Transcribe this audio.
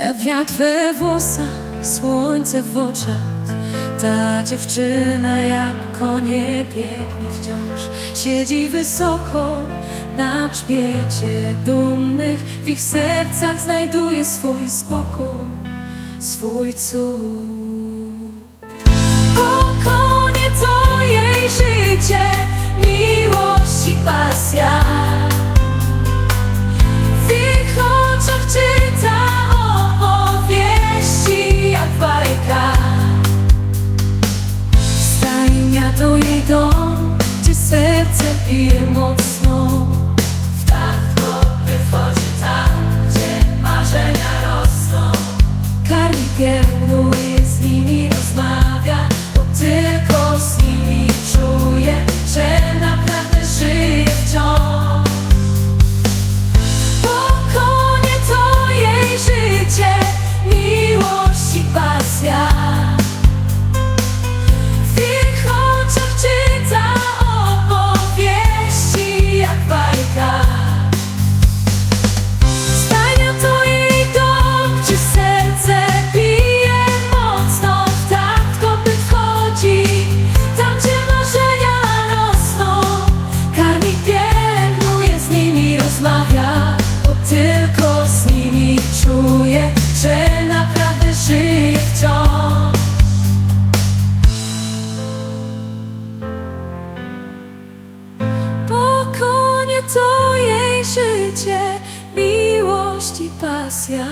Wiatr we włosach, słońce w oczach. Ta dziewczyna jak konie biegnie wciąż. Siedzi wysoko na grzbiecie dumnych. W ich sercach znajduje swój spokój, swój cud to jej dom, gdzie serce bije mocno. Tak dobry wchodzi tam, gdzie marzenia rosną. Karmikiem rozmawia, bo tylko z nimi czuję, że naprawdę żyję wciąż. Pokonie to jej życie, miłość i pasja.